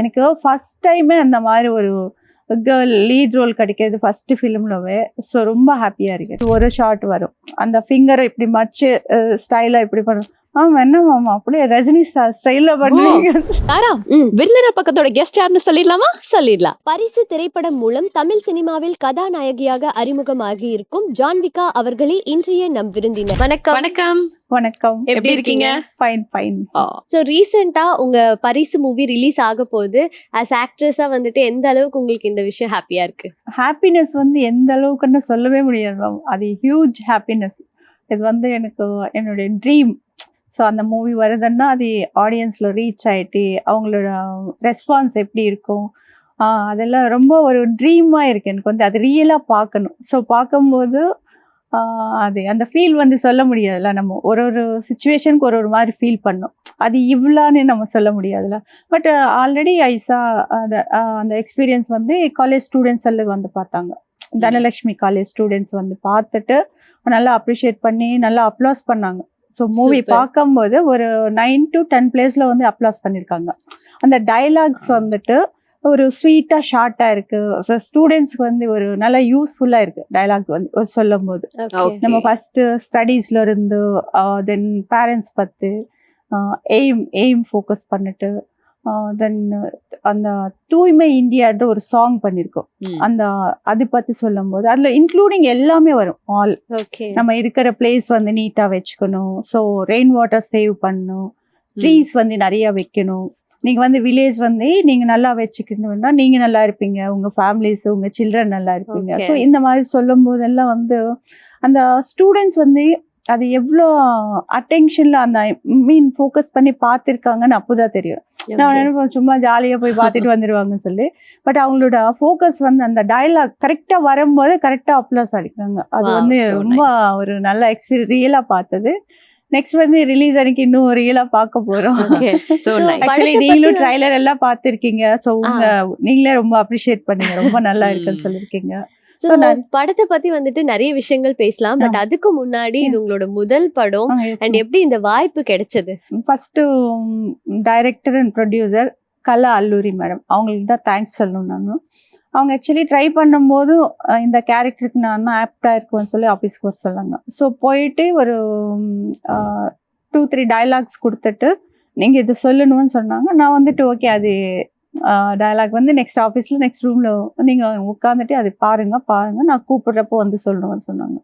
எனக்கு ஃபர்ஸ்ட் டைமே அந்த மாதிரி ஒரு கேர்ள் லீட் ரோல் கிடைக்கிறது ஃபர்ஸ்ட் ஃபிலிம்லவே ஸோ ரொம்ப ஹாப்பியா இருக்கு. ஒரு ஷார்ட் வரும். அந்த ஃபிங்கரை இப்படி மச்சு ஸ்டைலா இப்படி பண்ணும் ஆமா என்ன மாமா? அப்படியே ரஜினி சார் ஸ்டைல்ல பண்ணுவீங்க. தாரா. விருந்தினர் பக்கத்தோட கெஸ்ட் யாருன்னு சொல்லிடலாமா? சொல்லிடலாம். பரிசு திரைப்படம் மூலம் தமிழ் சினிமாவில் கதாநாயகியாக அறிமுகமாகி இருக்கும் ஜான்விகா அவர்களே இன்றைய நம் விருந்தினர். வணக்கம். வணக்கம். வணக்கம். எப்படி இருக்கீங்க? ஃபைன் ஃபைன் ஸோ ரீசெண்டா உங்க பரிசு மூவி ரிலீஸ் ஆக போகுது. ஆஸ் ஆக்ட்ரஸா வந்துட்டு எந்த அளவுக்கு உங்களுக்கு இந்த விஷயம் ஹாப்பியா இருக்கு? ஹாப்பினஸ் வந்து எந்த அளவுக்குன்னு சொல்லவே முடியாது அது ஹியூஜ் ஹாப்பினஸ் இது வந்து எனக்கு என்னுடைய ட்ரீம் ஸோ அந்த மூவி வருதுன்னா அது ஆடியன்ஸில் ரீச் ஆயிட்டு அவங்களோட ரெஸ்பான்ஸ் எப்படி இருக்கும்? அதெல்லாம் ரொம்ப ஒரு ட்ரீமாக இருக்கு எனக்கு வந்து. அது ரியலாக பார்க்கணும். ஸோ பார்க்கும்போது அது அந்த ஃபீல் வந்து சொல்ல முடியாதுல்ல நம்ம. ஒரு ஒரு சுச்சுவேஷனுக்கு ஒரு ஒரு மாதிரி ஃபீல் பண்ணோம். அது இவ்வளான்னு நம்ம சொல்ல முடியாதுல்ல. பட் ஆல்ரெடி ஐசா அந்த அந்த எக்ஸ்பீரியன்ஸ் வந்து காலேஜ் ஸ்டூடெண்ட்ஸ் எல்லாம் வந்து பார்த்தாங்க. தனலட்சுமி காலேஜ் ஸ்டூடெண்ட்ஸ் வந்து பார்த்துட்டு நல்லா அப்ரிஷியேட் பண்ணி நல்லா அப்ளாஸ் பண்ணாங்க. So movie. பார்க்கும்போது ஒரு நைன் டு டென் பிளேஸ்ல வந்து அப்ளாஸ் பண்ணியிருக்காங்க அந்த டைலாக்ஸ் வந்துட்டு ஒரு ஸ்வீட்டாக ஷார்ட்டாக இருக்கு. ஸ்டூடெண்ட்ஸ்க்கு வந்து ஒரு நல்ல யூஸ்ஃபுல்லாக இருக்கு டைலாக் வந்து ஒரு சொல்லும் போது. நம்ம ஃபர்ஸ்ட் ஸ்டடீஸ்ல இருந்து தென் பேரண்ட்ஸ் பத்து எய்ம் எய்ம் ஃபோக்கஸ் பண்ணிட்டு தென் அந்த தூய்மை இந்தியான்ற ஒரு சாங் பண்ணியிருக்கோம். அந்த அது பத்தி சொல்லும் போது அதுல இன்க்ளூடிங் எல்லாமே வரும். ஆல் நம்ம இருக்கிற பிளேஸ் வந்து நீட்டா வச்சுக்கணும். ஸோ ரெயின் வாட்டர் சேவ் பண்ணணும் ட்ரீஸ் வந்து நிறைய வைக்கணும். நீங்க வந்து வில்லேஜ் வந்து நீங்க நல்லா வச்சுக்கணும்னா நீங்க நல்லா இருப்பீங்க. உங்க ஃபேமிலிஸ் உங்க சில்ட்ரன் நல்லா இருப்பீங்க. ஸோ இந்த மாதிரி சொல்லும் போதெல்லாம் வந்து அந்த ஸ்டூடெண்ட்ஸ் வந்து அது எவ்வளோ அட்டென்ஷன்ல அந்த மீன் ஃபோக்கஸ் பண்ணி பார்த்துருக்காங்கன்னு அப்போதான் தெரியும். நான் நினைப்பேன் சும்மா ஜாலியா போய் பார்த்துட்டு வந்துருவாங்கன்னு சொல்லி. பட் அவங்களோட ஃபோக்கஸ் வந்து அந்த டயலாக் கரெக்டா வரும்போது கரெக்டா அப்ளாஸ் அடிக்கிறாங்க. அது வந்து ரொம்ப. ஒரு நல்ல எக்ஸ்பீரியன்ஸ் ரியலா பார்த்தது. நெக்ஸ்ட் வந்து ரிலீஸ் அன்னைக்கு இன்னும் ரியலா பார்க்க போறோம். ஆக்சுவலி நீங்களும் ட்ரைலர் எல்லாம் பார்த்திருக்கீங்க. சோ உங்க நீங்களே ரொம்ப அப்ரிஷியேட் பண்ணீங்க. ரொம்ப நல்லா இருக்குன்னு ம். ஸோ படத்தை பத்தி வந்துட்டு நிறைய விஷயங்கள் பேசலாம். பட் அதுக்கு முன்னாடி இது உங்களோட முதல் படம். அண்ட் எப்படி இந்த வாய்ப்பு கிடைச்சது? First director and producer Kala Alluri madam. அவங்களுக்கு தான் தேங்க்ஸ் சொல்லணும் நான். அவங்க ஆக்சுவலி ட்ரை பண்ணும்போது இந்த கேரக்டருக்கு நான் தான் ஆப்டா இருக்கும்னு சொல்லி ஆஃபீஸ்க்கு வர சொன்னாங்க. ஸோ போயிட்டு ஒரு டூ த்ரீ டயலாக்ஸ் கொடுத்துட்டு நீங்க இது சொல்லணும்னு சொன்னாங்க. நான் வந்துட்டு ஓகே அது டயலாக் வந்து நெக்ஸ்ட் ஆஃபீஸில் நெக்ஸ்ட் ரூமில் நீங்கள் உட்காந்துட்டு அதை பாருங்கள் பாருங்கள் நான் கூப்பிட்றப்போ வந்து சொல்லணும்னு சொன்னாங்க.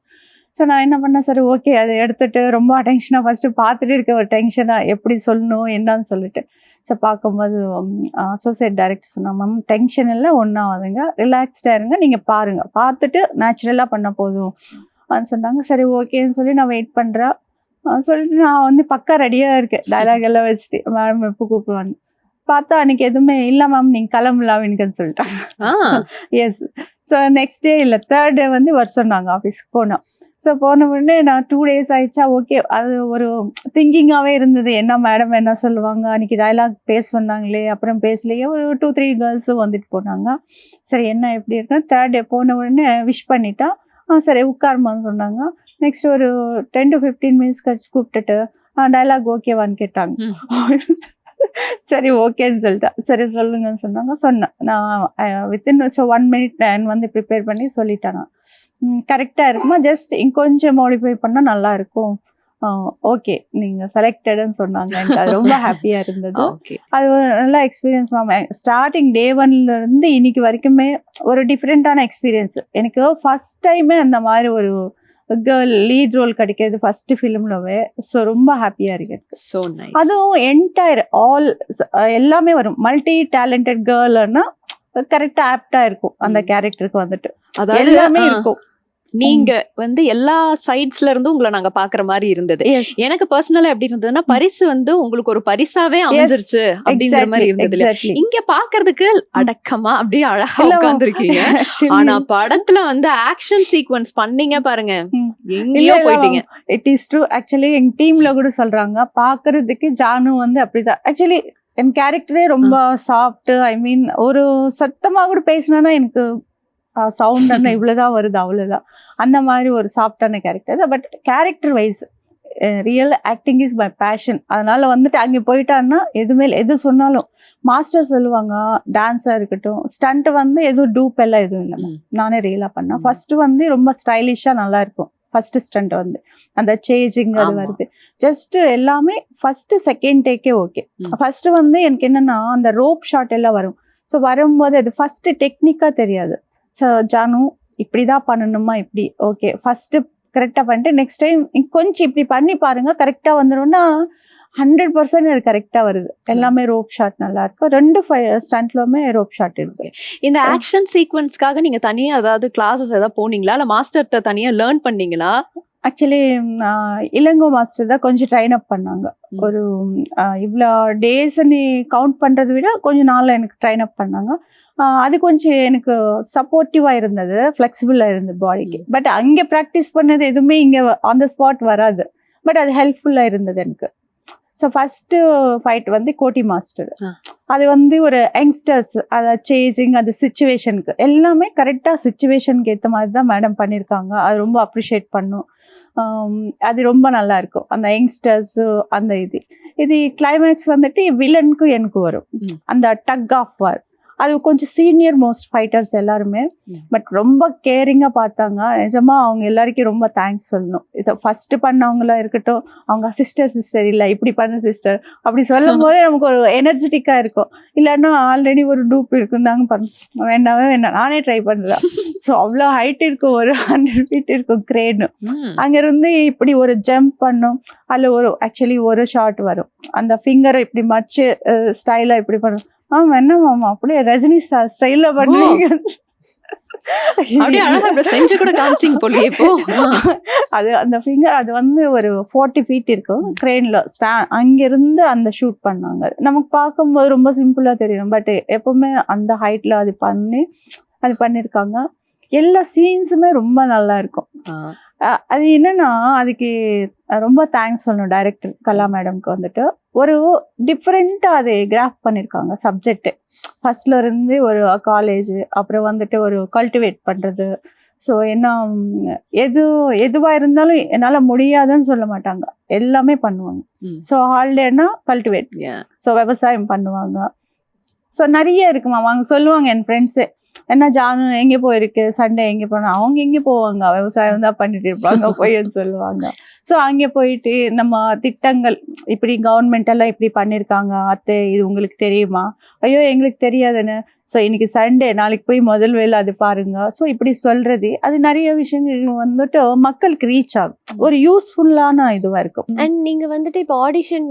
ஸோ நான் என்ன பண்ணேன்? சரி ஓகே அதை எடுத்துகிட்டு ரொம்ப அட்டென்ஷனாக ஃபஸ்ட்டு பார்த்துட்டு இருக்க ஒரு டென்ஷனாக எப்படி சொல்லணும் என்னன்னு சொல்லிட்டு. ஸோ பார்க்கும்போது அசோசியேட் டைரக்டர் சொன்னாங்க மேம் டென்ஷன் எல்லாம் ஒன்றாவதுங்க ரிலாக்ஸ்டாக இருங்க நீங்கள் பாருங்கள் பார்த்துட்டு நேச்சுரலாக பண்ண போதும். சொன்னாங்க. சரி ஓகேன்னு சொல்லி நான் வெயிட் பண்ணுறேன் சொல்லிட்டு நான் வந்து பக்கா ரெடியாக இருக்கேன். டயலாக் எல்லாம் வச்சுட்டு. மேடம் எப்போ கூப்பிடுவான்னு. பார்த்தா அன்னைக்கு எதுவுமே இல்லை மேம் நீங்கள் கிளம்பலாம் எனக்குன்னு சொல்லிட்டாங்க எஸ் ஸோ நெக்ஸ்ட் டே இல்லை தேர்ட் டே வந்து வர சொன்னாங்க ஆஃபீஸ்க்கு போனோம். ஸோ போன உடனே நான் டூ டேஸ் ஆயிடுச்சா? ஓகே அது ஒரு திங்கிங்காகவே இருந்தது. என்ன மேடம் என்ன சொல்லுவாங்க? அன்னைக்கு டயலாக் பேச சொன்னாங்களே அப்புறம் பேசலையே. ஒரு டூ த்ரீ கேர்ள்ஸும் வந்துட்டு போனாங்க. சரி என்ன எப்படி இருக்குன்னு தேர்ட் டே போன உடனே விஷ் பண்ணிட்டா. ஆ சரி உட்காருமான்னு சொன்னாங்க. நெக்ஸ்ட் ஒரு டென் டு ஃபிஃப்டீன் மினிட்ஸ் கழிச்சு கூப்பிட்டுட்டு டயலாக் ஓகேவான்னு கேட்டாங்க. சரி ஓகேன்னு சொல்லிட்டேன் சரி சொல்லுங்கன்னு சொன்னாங்க. சொன்னேன். நான் வித்தின் ஸோ ஒன் மினிட் நான் வந்து ப்ரிப்பேர் பண்ணி சொல்லிட்டேன் நான் கரெக்டாக இருக்குமா? ஜஸ்ட் கொஞ்சம் மாடிஃபை பண்ணால் நல்லா இருக்கும். ஓகே நீங்கள் செலக்டட்னு சொன்னாங்க. எனக்கு அது ரொம்ப ஹாப்பியாக இருந்தது. அது ஒரு நல்ல எக்ஸ்பீரியன்ஸ் மேம் ஸ்டார்டிங் டே ஒன்ல இருந்து இன்னைக்கு வரைக்குமே ஒரு டிஃப்ரெண்டான எக்ஸ்பீரியன்ஸ் எனக்கு ஃபர்ஸ்ட் டைமே அந்த மாதிரி ஒரு கேர்ள் லீட் ரோல் கிடைக்கிறது ஃபர்ஸ்ட் ஃபிலிம்லவே ஸோ ரொம்ப ஹாப்பியாக இருக்கு So nice. அதுவும் என்டையர் ஆல் எல்லாமே வரும் மல்டி டேலண்டட் கேர்ள்னா கரெக்டா ஆப்டா இருக்கும் அந்த. கேரக்டருக்கு வந்துட்டு எல்லாமே இருக்கும் நீங்க வந்து எல்லா சைட்ஸ்ல இருந்தும் உங்களை நாங்க பாக்குற மாதிரி இருந்தது. எனக்கு பர்சனலா எப்படி இருந்ததுன்னா பரிசு வந்து உங்களுக்கு ஒரு பரிசாவே அமைஞ்சிருச்சு அப்படிங்கிற மாதிரி இருந்தது. இங்க பாக்குறதுக்கு அடக்கமா அப்படியே அழகா actually, ஆனா படத்துல வந்து ஆக்ஷன் சீக்வன்ஸ் பண்ணீங்க பாருங்க. எங்கேயோ போயிட்டீங்க. இட் இஸ் ட்ரூ ஆக்சுவலி எங்க டீம்ல கூட சொல்றாங்க பாக்குறதுக்கு ஜானு வந்து அப்படிதான். ஆக்சுவலி என் கேரக்டரே ரொம்ப சாஃப்ட் ஐ மீன் ஒரு சத்தமா கூட பேசினா எனக்கு சவுண்ட் இவ்வளவுதான் வருது அவ்வளவுதான். அந்த மாதிரி ஒரு சாஃப்டான character but character wise real acting is my passion அதனால வந்துட்டு அங்கே போயிட்டான்னா எதுவுமே. எது சொன்னாலும் மாஸ்டர் சொல்லுவாங்க டான்ஸா இருக்கட்டும். ஸ்டண்ட் வந்து எதுவும் டூப் எல்லாம் எதுவும் இல்லை. நானே ரியலா பண்ணேன். ம். ஃபர்ஸ்ட் வந்து ரொம்ப ஸ்டைலிஷா நல்லா இருக்கும். ஃபர்ஸ்ட் ஸ்டண்ட் வந்து. அந்த சேஜிங் அது. வருது. ஜஸ்ட் எல்லாமே ஃபர்ஸ்ட் செகண்ட் டேக்கே ஓகே ம். ஃபர்ஸ்ட் வந்து எனக்கு என்னன்னா அந்த ரோப் ஷாட் எல்லாம் வரும். ஸோ வரும்போது அது ஃபர்ஸ்ட் டெக்னிக்கா தெரியாது. ஸோ ஜானு இப்படிதான் பண்ணணுமா? இப்படி. ஓகே ஃபர்ஸ்ட் கரெக்டா பண்ணிட்டு நெக்ஸ்ட் டைம் கொஞ்சம் இப்படி பண்ணி பாருங்க. கரெக்டா வந்துடும்னா ஹண்ட்ரட் பர்சன்ட் அது கரெக்டா வருது. எல்லாமே ரோப் ஷாட் நல்லா இருக்கும். ரெண்டு ஸ்டண்ட்லுமே ரோப் ஷாட் இருக்கு. இந்த ஆக்ஷன் சீக்வன்ஸ்க்காக நீங்க தனியா ஏதாவது கிளாஸஸ் ஏதாவது போனீங்களா? இல்ல மாஸ்டர்கிட்ட தனியா லேர்ன் பண்ணீங்களா? ஆக்சுவலி இளங்கோ மாஸ்டர் தான் கொஞ்சம் ட்ரைன் அப் பண்ணாங்க. ஒரு இவ்வளோ டேஸ் நீ கவுண்ட் பண்றதை விட கொஞ்சம் நாள்ல எனக்கு ட்ரைன் அப் பண்ணாங்க. அது கொஞ்சம் எனக்கு சப்போர்ட்டிவா இருந்தது ஃபிளெக்சிபிளா இருந்தது பாடிக்கு பட் அங்க ப்ராக்டிஸ் பண்ணது எதுவுமே இங்க அந்த ஸ்பாட் வராது. பட் அது ஹெல்ப்ஃபுல்லா இருந்தது எனக்கு. ஸோ ஃபர்ஸ்ட் ஃபைட் வந்து கோட்டி மாஸ்டர். அது வந்து ஒரு யங்ஸ்டர்ஸ் அதை சேசிங் அது சுச்சுவேஷனுக்கு எல்லாமே கரெக்டாக சுச்சுவேஷனுக்கு ஏற்ற மாதிரி தான் மேடம் பண்ணியிருக்காங்க அது ரொம்ப அப்ரிஷியேட் பண்ணும். அது ரொம்ப நல்லா இருக்கும். அந்த யங்ஸ்டர்ஸ் அந்த இது. இது கிளைமேக்ஸ் வந்துட்டு வில்லனுக்கும் எனக்கு வரும். அந்த டக் ஆஃப் வார் அது கொஞ்சம் சீனியர் மோஸ்ட் ஃபைட்டர்ஸ் எல்லாருமே. பட் ரொம்ப கேரிங்கா பார்த்தாங்க. நிஜமா அவங்க எல்லாருக்கும் ரொம்ப தேங்க்ஸ் சொல்லணும். இதை ஃபர்ஸ்ட் பண்ணவங்களா இருக்கட்டும் அவங்க சிஸ்டர் சிஸ்டர் இல்ல இப்படி பண்ண சிஸ்டர் அப்படி சொல்லும் போதே நமக்கு ஒரு எனர்ஜெட்டிக்கா இருக்கும். இல்லைன்னா ஆல்ரெடி ஒரு டூப் இருக்கும் தாங்க பண்ண வேண்டாமே வேண்டாம். நானே ட்ரை பண்றேன். ஸோ அவ்வளோ ஹைட் இருக்கும். ஒரு ஹண்ட்ரட் ஃபீட் இருக்கும் கிரேனு. அங்கிருந்து இப்படி ஒரு ஜம்ப் பண்ணும். அதுல ஒரு ஆக்சுவலி ஒரு ஷாட் வரும். அந்த ஃபிங்கரை இப்படி மச்சு ஸ்டைலா இப்படி பண்ணும். ஆமா என்ன மாமா? அப்படியே ரஜினி சார் ஸ்டைல்ல பண்ணுவீங்க. அப்படியே அழகா செஞ்சு கூட காமிச்சிங்க இப்போ. அது அந்த ஃபிங்கர் அது வந்து ஒரு ஃபார்ட்டி ஃபீட் இருக்கும். கிரெயின்ல ஸ்டா அங்கிருந்து அந்த ஷூட் பண்ணாங்க நமக்கு பார்க்கும்போது ரொம்ப சிம்பிளா தெரியும். பட் எப்பவுமே அந்த ஹைட்ல அது பண்ணி அது பண்ணிருக்காங்க. எல்லா சீன்ஸுமே ரொம்ப நல்லா இருக்கும். அது என்னன்னா அதுக்கு ரொம்ப தேங்க்ஸ் சொல்லணும் டைரக்டர் கலா மேடம்க்கு வந்துட்டு. ஒரு டிஃப்ரெண்டா அதை கிராஃப் பண்ணிருக்காங்க சப்ஜெக்ட் ஃபர்ஸ்ட்ல இருந்து ஒரு காலேஜ் அப்புறம் வந்துட்டு ஒரு கல்டிவேட் பண்றது. ஸோ என்ன எது எதுவா இருந்தாலும் என்னால முடியாதுன்னு சொல்ல மாட்டாங்க. எல்லாமே பண்ணுவாங்க. So ஹாலிடேனா cultivate. ஸோ விவசாயம் பண்ணுவாங்க. ஸோ நிறைய இருக்குமா? அவங்க சொல்லுவாங்க என் ஃப்ரெண்ட்ஸு என்ன ஜானு எங்கே போயிருக்கு? சண்டே எங்கே போனா? அவங்க எங்கே போவாங்க? விவசாயம் தான் பண்ணிட்டு இருப்பாங்க போயின்னு சொல்லுவாங்க. ஸோ அங்கே போயிட்டு நம்ம திட்டங்கள் இப்படி கவர்மெண்ட் எல்லாம் இப்படி பண்ணியிருக்காங்க அத்தை இது உங்களுக்கு தெரியுமா? ஐயோ எங்களுக்கு தெரியாதுன்னு. ஸோ இன்னைக்கு சண்டே நாளைக்கு போய் முதல் வேலை அது பாருங்க. ஸோ இப்படி சொல்றது அது நிறைய விஷயங்கள் வந்துட்டு மக்களுக்கு ரீச் ஆகும். ஒரு யூஸ்ஃபுல்லான இதுவா இருக்கும். அண்ட் நீங்க வந்துட்டு இப்போ ஆடிஷன்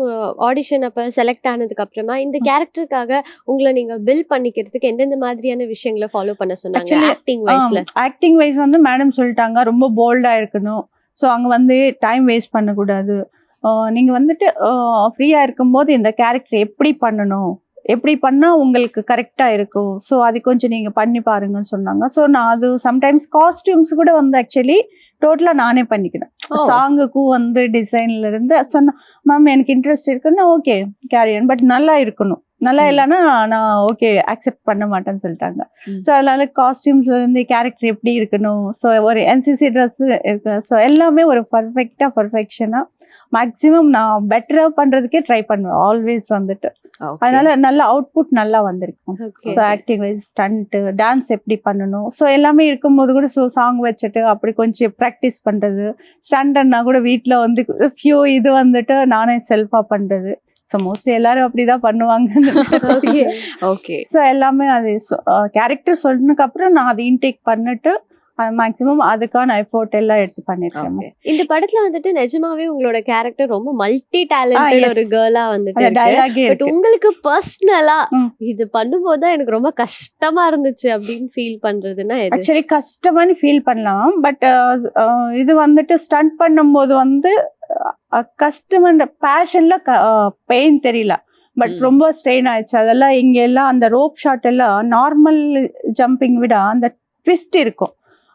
ஆடிஷன் அப்ப செலக்ட் ஆனதுக்கு அப்புறமா இந்த கேரக்டருக்காக உங்களை நீங்க பில் பண்ணிக்கிறதுக்கு எந்தெந்த மாதிரியான விஷயங்களை ஃபாலோ பண்ண சொன்னாங்க? ஆக்டிங் வைஸ்ல ஆக்டிங் வைஸ் வந்து மேடம் சொல்லிட்டாங்க ரொம்ப போல்டா இருக்கணும். ஸோ அங்க வந்து டைம் வேஸ்ட் பண்ணக்கூடாது. ஆஹ் நீங்க வந்துட்டு ஃப்ரீயா இருக்கும்போது இந்த கேரக்டர் எப்படி பண்ணணும்? எப்படி பண்ணா உங்களுக்கு கரெக்டா இருக்கும்? ஸோ அது கொஞ்சம் நீங்க பண்ணி பாருங்கன்னு சொன்னாங்க. ஸோ நான் அது சம்டைம்ஸ் காஸ்டியூம்ஸ் கூட வந்து ஆக்சுவலி டோட்டலா நானே பண்ணிக்கிறேன். சாங்குக்கும் வந்து டிசைன்ல இருந்து சொன்ன மேம் எனக்கு இன்ட்ரெஸ்ட் இருக்குன்னா ஓகே கேரியன் பட் நல்லா இருக்கணும். நல்லா. இல்லைன்னா நான் ஓகே அக்செப்ட் பண்ண மாட்டேன்னு சொல்லிட்டாங்க. ஸோ அதனால காஸ்டியூம்ஸ்ல இருந்து கேரக்டர் எப்படி இருக்கணும்? ஸோ ஒரு என்சிசி ட்ரெஸ் இருக்கு. ஸோ எல்லாமே ஒரு பர்ஃபெக்டா பர்ஃபெக்ஷனா மேக்ஸிமம் நான் பெட்டரா பண்றதுக்கே ட்ரை பண்ணுவேன் ஆல்வேஸ் வந்துட்டு. அதனால நல்ல அவுட்புட் நல்லா வந்திருக்கும். So acting wise stunt dance எப்படி பண்ணணும்? ஸோ எல்லாமே இருக்கும்போது கூட ஸோ சாங் வச்சுட்டு அப்படி கொஞ்சம் ப்ராக்டிஸ் பண்றது. ஸ்டண்ட்னா கூட வீட்டில் வந்து ஃபியூ இது வந்துட்டு நானே செல்ஃபாக பண்றது. ஸோ மோஸ்ட்லி எல்லாரும் அப்படிதான் பண்ணுவாங்க ஓகே ஸோ எல்லாமே அது கேரக்டர் சொன்னதுக்கு அப்புறம் நான் அதை இன்டேக் பண்ணிட்டு மேக்ஸிமம் அதுக்கான எஃபோர்ட் எல்லாம் எடுத்து பண்ணிருக்கேன். இந்த படத்துல வந்துட்டு நிஜமாவே உங்களோட கேரக்டர் ரொம்ப மல்டி டேலண்டட் yes. ஒரு கேர்ளா வந்துட்டு பட் உங்களுக்கு பர்சனலா. இது பண்ணும்போது எனக்கு ரொம்ப கஷ்டமா இருந்துச்சு அப்படின்னு ஃபீல் பண்றதுன்னா ஆக்சுவலி கஷ்டமானு ஃபீல் பண்ணலாம் பட் இது வந்துட்டு ஸ்டண்ட் பண்ணும்போது வந்து கஷ்டமன்ற பேஷன்ல பெயின் தெரியல பட். ரொம்ப ஸ்ட்ரெயின் ஆயிடுச்சு அதெல்லாம் இங்க எல்லாம் அந்த ரோப் ஷாட் எல்லாம் நார்மல் ஜம்பிங் விட அந்த ட்விஸ்ட் இருக்கும்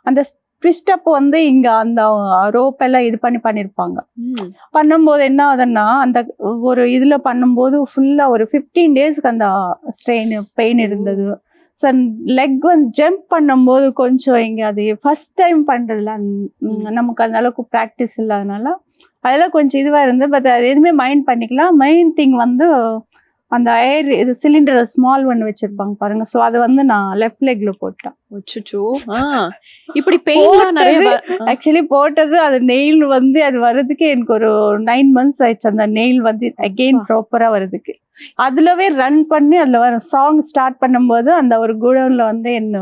அந்த ட்விஸ்ட் அப்போ வந்து இங்க அந்த ரோப் எல்லாம் இது பண்ணி பண்ணிருப்பாங்க. பண்ணும்போது என்ன ஆகுதுன்னா அந்த ஒரு இதுல பண்ணும்போது ஃபுல்லா ஒரு ஃபிஃப்டீன் டேஸ்க்கு அந்த ஸ்ட்ரெயின் பெயின் இருந்தது. ஸோ லெக் வந்து ஜம்ப் பண்ணும்போது கொஞ்சம் இங்க அது ஃபர்ஸ்ட் டைம் பண்றதுல அந்த- நமக்கு அந்த அளவுக்கு ப்ராக்டிஸ் இல்லாதனால அதெல்லாம் கொஞ்சம் இதுவா இருந்து பட் அது எதுவுமே மைண்ட் பண்ணிக்கலாம். மெயின் திங் வந்து அந்த ஏர் இது சிலிண்டர் ஸ்மால் ஒன் வச்சிருப்பாங்க பாருங்க. ஸோ அதை வந்து நான் லெஃப்ட் லெக்ல போட்டேன். இப்படி பெயின்லாம் நிறைய. ஆக்சுவலி போட்டது அது நெயில் வந்து அது வர்றதுக்கு எனக்கு ஒரு நைன் மந்த்ஸ் ஆயிடுச்சு அந்த நெயில் வந்து அகெயின் ப்ராப்பரா வர்றதுக்கு அதுலவே ரன் பண்ணி அதுல வர சாங் ஸ்டார்ட் பண்ணும்போது அந்த ஒரு குடோன்ல வந்து என்ன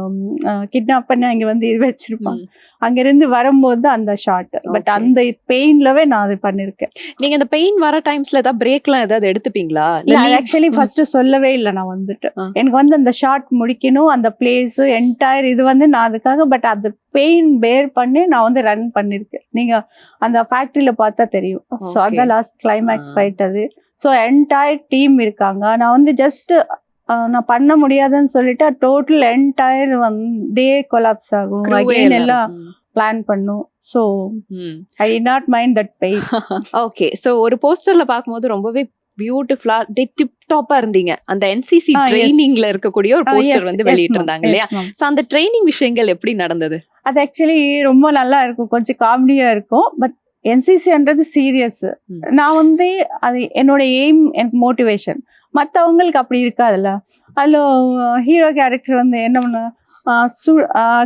கிட்னாப் பண்ணி அங்க வந்து இது வச்சிருப்பாங்க. அங்க இருந்து வரும்போது அந்த ஷார்ட் பட். அந்த பெயின்லவே நான் அது பண்ணிருக்கேன் நீங்க இந்த பெயின் வர டைம்ஸ்ல ஏதாவது பிரேக்லாம் ஏதாவது எடுத்துப்பீங்களா ஆக்சுவலி. ஃபர்ஸ்ட் சொல்லவே இல்லை நான் வந்துட்டு. எனக்கு வந்து அந்த ஷார்ட் முடிக்கணும் அந்த பிளேஸ் என்டையர் இது வந்து நான் அதுக்காக பட் அது பெயின் பேர் பண்ணி நான் வந்து ரன் பண்ணிருக்கேன். நீங்க அந்த ஃபேக்டரியில பார்த்தா தெரியும். ஸோ. அதான் லாஸ்ட் கிளைமேக்ஸ். ஃபைட் அது. ஸோ என்டையர் டீம் இருக்காங்க. நான் வந்து ஜஸ்ட் நான் பண்ண முடியாதுன்னு சொல்லிட்டு டோட்டல் என்டையர் வந்து டே கொலாப்ஸ் ஆகும். எல்லாம். பிளான் பண்ணும். So. I not mind that pain okay so ஒரு போஸ்டர்ல பாக்கும்போது ரொம்பவே பியூட்டிஃபுல்லா டிப் டாப்பா இருந்தீங்க. அந்த என்சிசி. ட்ரைனிங்ல இருக்கக்கூடிய ஒரு போஸ்டர் வந்து வெளியிட்டு இருந்தாங்க இல்லையா? சோ அந்த ட்ரைனிங் விஷயங்கள் எப்படி நடந்தது? அது ஆக்சுவலி ரொம்ப நல்லா இருக்கும். கொஞ்சம் காமெடியா இருக்கும். பட் என்சிசின்றது சீரியஸ். நான் வந்து அது என்னோட எய்ம் எனக்கு மோட்டிவேஷன் மற்றவங்களுக்கு அப்படி இருக்காதுல்ல. அதில் ஹீரோ கேரக்டர் வந்து என்ன பண்ண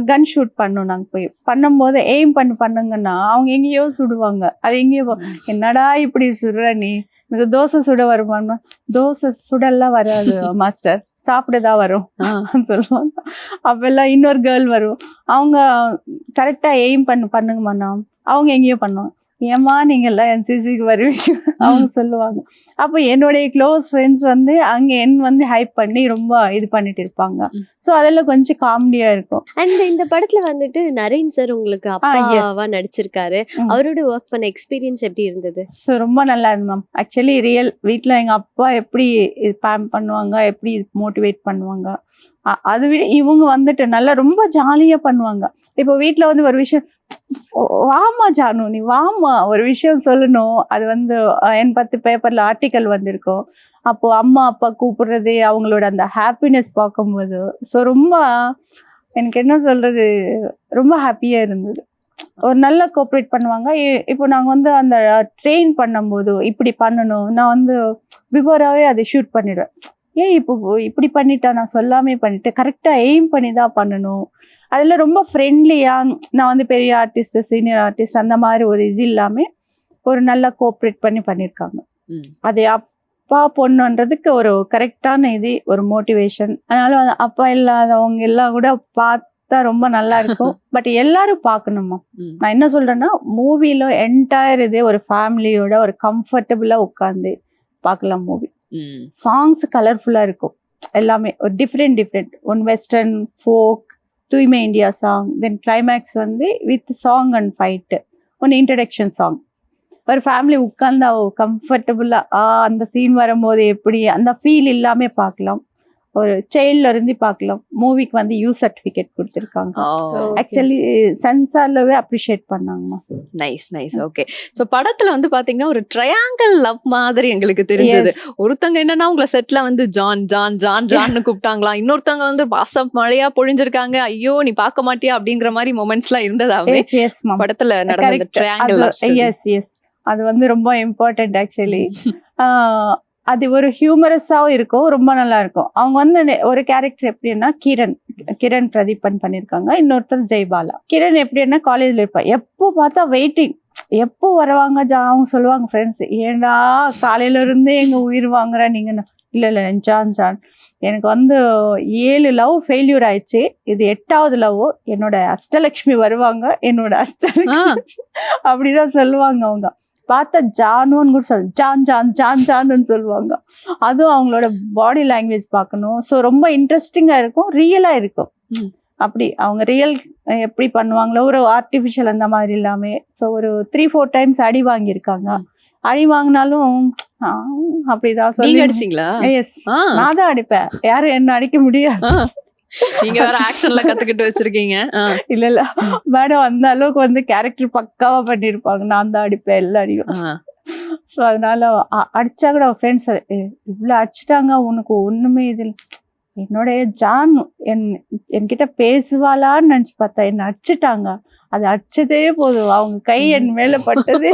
கன் ஷூட் பண்ணோம் நாங்கள் போய். பண்ணும்போது எய்ம் பண்ணி பண்ணுங்கன்னா அவங்க எங்கேயோ சுடுவாங்க. அது எங்கேயோ என்னடா இப்படி சுடுற நீ? இந்த தோசை சுட வருமானா தோசை சுடெல்லாம் வராது மாஸ்டர் சாப்பிடதான் வரும். சொல்லுவாங்க. அப்பெல்லாம் இன்னொரு கேர்ள் வரும் அவங்க கரெக்டா எய்ம் பண்ணு பண்ணுங்கம்மா அவங்க எங்கேயோ பண்ணுவாங்க. ஏமா நீங்க எல்லாம் என்சிசிக்கு வருவீங்க. அவங்க சொல்லுவாங்க. அப்போ என்னுடைய க்ளோஸ் ஃப்ரெண்ட்ஸ் வந்து அங்க என் வந்து ஹைப் பண்ணி ரொம்ப இது பண்ணிட்டு இருப்பாங்க. ஸோ அதெல்லாம் கொஞ்சம் காமெடியா இருக்கும். அண்ட் இந்த படத்துல வந்துட்டு நரேன் சார் உங்களுக்கு. அப்பாவா நடிச்சிருக்காரு. அவரோட ஒர்க் பண்ண எக்ஸ்பீரியன்ஸ் எப்படி இருந்தது? ஸோ ரொம்ப நல்லா இருந்து மேம் ஆக்சுவலி ரியல் வீட்டில் எங்கள் அப்பா எப்படி இது பேம் பண்ணுவாங்க எப்படி மோட்டிவேட் பண்ணுவாங்க. அது விட இவங்க வந்துட்டு நல்லா ரொம்ப ஜாலியாக பண்ணுவாங்க. இப்போ வீட்டில் வந்து ஒரு விஷயம் "ஓ, ஜானு நீ வாம்மா. ஒரு விஷயம் சொல்லணும். அது வந்து என் பத்து பேப்பரில் ஆர்டிக்கல் வந்திருக்கும் அப்போ அம்மா அப்பா கூப்பிடுறது அவங்களோட அந்த ஹாப்பினஸ் பார்க்கும்போது ஸோ ரொம்ப எனக்கு என்ன சொல்றது ரொம்ப ஹாப்பியாக இருந்தது. ஒரு நல்ல கோஆப்ரேட் பண்ணுவாங்க. இப்போ நாங்கள் வந்து அந்த ட்ரெயின் பண்ணும்போது இப்படி பண்ணணும். நான் வந்து பிஃபோராகவே அதை ஷூட் பண்ணிடுவேன். ஏன் இப்போ இப்படி பண்ணிட்டா நான் சொல்லாமே பண்ணிட்டு கரெக்டாக எய்ம் பண்ணி தான் பண்ணணும். அதில் ரொம்ப ஃப்ரெண்ட்லியாக நான் வந்து பெரிய ஆர்டிஸ்ட் சீனியர் ஆர்டிஸ்ட் அந்த மாதிரி ஒரு இது இல்லாமல் ஒரு நல்ல கோஆப்ரேட் பண்ணி பண்ணியிருக்காங்க. அது அப்பா பொண்ணுன்றதுக்கு ஒரு கரெக்டான இது ஒரு மோட்டிவேஷன் அதனால அது அப்பா இல்லாதவங்க எல்லாம் கூட பார்த்தா ரொம்ப நல்லா இருக்கும். பட் எல்லாரும் பார்க்கணுமா. நான் என்ன சொல்றேன்னா மூவில என்டையர் இதே ஒரு ஃபேமிலியோட ஒரு கம்ஃபர்டபுளா உட்காந்து பார்க்கலாம் மூவி. சாங்ஸ் கலர்ஃபுல்லா இருக்கும். எல்லாமே ஒரு different different one western folk தூய்மை இந்தியா சாங் தென் கிளைமேக்ஸ் வந்து வித் சாங் அண்ட் ஃபைட்டு ஒன்று இன்ட்ரடக்ஷன் சாங் ஒரு ஃபேமிலி உட்காந்து கம்ஃபர்டபுளா அந்த சீன் வரும்போது எப்படி அந்த ஃபீல் இல்லாம பார்க்கலாம். ஒரு சைல்ட்ல இருந்து பார்க்கலாம். மூவிக்கு வந்து யூ சர்டிஃபிகேட் கொடுத்துருக்காங்க. ஆக்சுவலி சென்சார்லவே அப்ரிஷியேட் பண்ணாங்கம்மா. நைஸ் நைஸ் ஓகே சோ படத்துல வந்து பாத்தீங்கன்னா ஒரு ட்ரையாங்கிள் லவ் மாதிரி எங்களுக்கு தெரிஞ்சது. ஒருத்தங்க என்னன்னா உங்களை செட்ல வந்து ஜான் ஜான் ஜான் ஜான்னு கூப்பிட்டாங்களா இன்னொருத்தவங்க வந்து பாசம் மழையா பொழிஞ்சிருக்காங்க. ஐயோ நீ பார்க்க மாட்டியா? அப்படிங்கிற மாதிரி மொமெண்ட்ஸ் எல்லாம் இருந்ததாவே படத்துல நடந்த. ட்ரையாங்கிள் எஸ் எஸ் அது வந்து ரொம்ப இம்பார்ட்டன்ட் ஆக்சுவலி அது ஒரு ஹியூமரஸாவும் இருக்கும் ரொம்ப நல்லா இருக்கும் அவங்க வந்து ஒரு கேரக்டர் எப்படின்னா கிரண் கிரண் பிரதீபன் பண்ணிருக்காங்க இன்னொருத்தர் ஜெய்பாலா. கிரண் எப்படின்னா காலேஜ்ல இருப்பா எப்போ பார்த்தா வெயிட்டிங் எப்போ வருவாங்க ஜா அவங்க சொல்லுவாங்க ஃப்ரெண்ட்ஸ் ஏண்டா காலையில இருந்தே எங்க உயிர் வாங்குற நீங்க என்ன?" இல்ல இல்ல ஜான் ஜான். எனக்கு வந்து ஏழு லவ் ஃபெயில்யூர் ஆயிடுச்சு. இது எட்டாவது லவ் என்னோட அஷ்டலட்சுமி வருவாங்க. என்னோட அஷ்டலட்சுமி அப்படிதான் சொல்லுவாங்க அவங்க. பார்த்தா ஜானுன்னு கூட சொல்லு ஜான் ஜான் ஜான் ஜான்னு சொல்லுவாங்க. அதுவும் அவங்களோட பாடி லாங்குவேஜ் பார்க்கணும். ஸோ ரொம்ப இன்ட்ரெஸ்டிங்கா இருக்கும் ரியலா இருக்கும். அப்படி அவங்க ரியல் எப்படி பண்ணுவாங்களோ ஒரு ஆர்டிஃபிஷியல் அந்த மாதிரி இல்லாம ஸோ ஒரு த்ரீ ஃபோர் டைம்ஸ் அடி வாங்கியிருக்காங்க. அடி வாங்கினாலும் அப்படிதான் சொல்லி அடிச்சீங்களா? எஸ் நான் தான் அடிப்பேன். யாரும் என்ன அடிக்க முடியாது. நீங்க வேற ஆக்ஷன்ல கத்துக்கிட்டு வச்சிருக்கீங்க. இல்ல இல்ல மேடம் அந்த அளவுக்கு வந்து கேரக்டர் பக்காவா பண்ணிருப்பாங்க நான் தான் அடிப்பேன் ஆ. ஸோ அதனால அடிச்சா கூட ஃப்ரெண்ட்ஸ் இவ்வளோ அடிச்சிட்டாங்க உனக்கு ஒண்ணுமே இது இல்ல." என்னுடைய ஜான் என் என்கிட்ட பேசுவாளான்னு நினைச்சு பார்த்தா என்ன அடிச்சிட்டாங்க அது அடிச்சதே போதும் அவங்க கை என் மேல பட்டதே.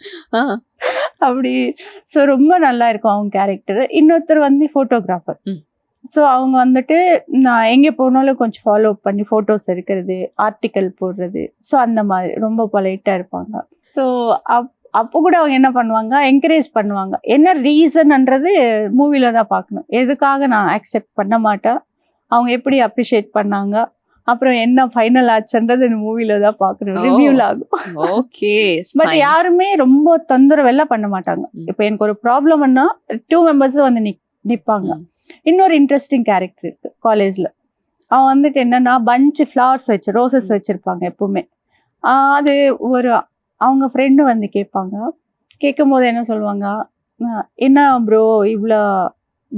அப்படி ஸோ ரொம்ப நல்லா இருக்கும் அவங்க கேரக்டர் இன்னொருத்தர் வந்து ஃபோட்டோகிராஃபர். ஸோ அவங்க வந்துட்டு நான் எங்கே போனாலும் கொஞ்சம் ஃபாலோ பண்ணி ஃபோட்டோஸ் எடுக்கிறது ஆர்டிக்கல் போடுறது. ஸோ அந்த மாதிரி ரொம்ப பொலைட்டாக இருப்பாங்க. ஸோ அப் அப்போ கூட அவங்க என்ன பண்ணுவாங்க? என்கரேஜ் பண்ணுவாங்க. என்ன ரீசன்ன்றது மூவில தான் பார்க்கணும். எதுக்காக நான் அக்செப்ட் பண்ண மாட்டேன்? அவங்க எப்படி அப்ரிஷியேட் பண்ணாங்க? அப்புறம் என்ன ஃபைனல் ஆச்சுன்றது இந்த மூவில தான் பார்க்கணும். ஓ. ரிவ்யூல ஆகும். ஓகே பட் யாருமே ரொம்ப தொந்தரவு எல்லாம் பண்ண மாட்டாங்க. இப்போ எனக்கு ஒரு ப்ராப்ளம்னா டூ மெம்பர்ஸ் வந்து நிக் நிப்பாங்க. ம். இன்னொரு இன்ட்ரெஸ்டிங் கேரக்டர் இருக்கு காலேஜ்ல அவன் வந்துட்டு என்னன்னா பஞ்ச் ஃப்ளவர்ஸ் வச்சு ரோசஸ் வச்சிருப்பாங்க எப்பவுமே. அது ஒரு அவங்க ஃப்ரெண்டு வந்து கேட்பாங்க. கேட்கும் போது என்ன சொல்லுவாங்க? என்ன ப்ரோ இவ்வளோ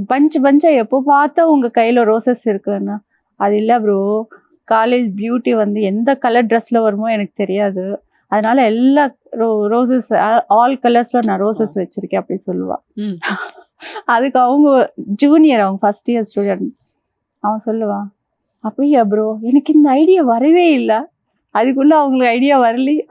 பஞ்ச் பஞ்சா எப்போ பார்த்தா உங்க கையில ரோசஸ் இருக்குன்னா? அது இல்லை ப்ரோ காலேஜ் பியூட்டி வந்து எந்த கலர் ட்ரெஸ்ல வருமோ எனக்கு தெரியாது. அதனால எல்லா ரோ ரோசஸ் ஆல் கலர்ஸ்ல நான் ரோசஸ் வச்சிருக்கேன் அப்படி சொல்லுவா. ம். அதுக்கு அவங்க ஜூனியர் அவங்க ஃபர்ஸ்ட் இயர் ஸ்டூடெண்ட் அவன் சொல்லுவான் அப்படியா ப்ரோ எனக்கு இந்த ஐடியா வரவே இல்லை. அதுக்குள்ள அவங்களுக்கு ஐடியா வரலையே